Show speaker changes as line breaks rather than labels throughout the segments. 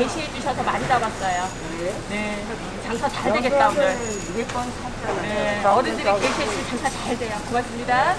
게시해 주셔서 많이 잡았어요. 네. 장사 잘 되겠다 오늘.
몇번 샀잖아요.
네. 어른들이 게시해 주시면 장사 잘 돼요. 고맙습니다.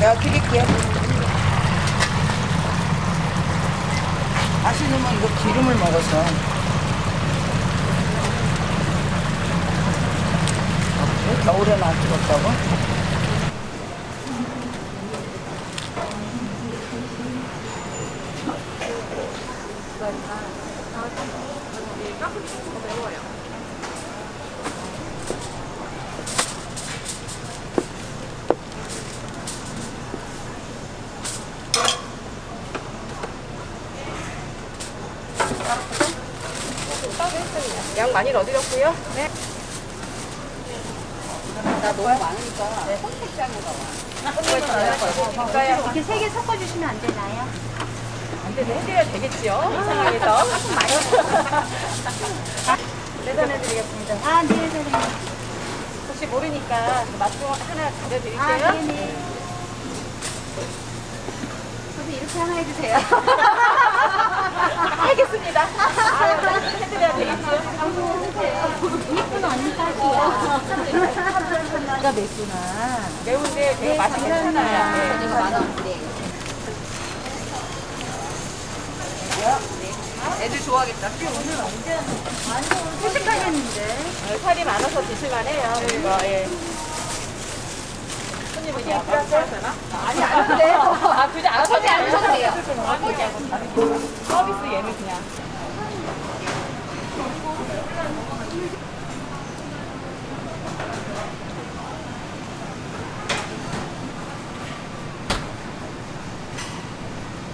내가 드릴게요. 아시는면 이거 기름을 먹어서. 왜 겨울에는 안 찍었다고?
양 많이 넣어드렸고요. 네.
나 너무 많으니까 선택장으로 와.
이렇게 세 개 섞어주시면 안 되나요?
안 되면 해드려야 되겠지요. 이 상황에서. 내전해드리겠습니다.
아, 네, 선생님.
혹시 모르니까 맛 좀 하나 가려드릴게요.
아, 네네. 이렇게 하나 해주세요.
알겠습니다. 아, 해드려야 되겠죠.
이쁜 언니 딸이야.
가 맵구나.
매운데 되게 맛이 괜찮아요. 네.
만원
애들 좋아하겠다.
회식하겠는데.
어, 살이 많아서 드실만 해요. 이거 예. 아니 아닌데. 아 굳이
안안 하셔도 돼요.
서비스 얘는 그냥.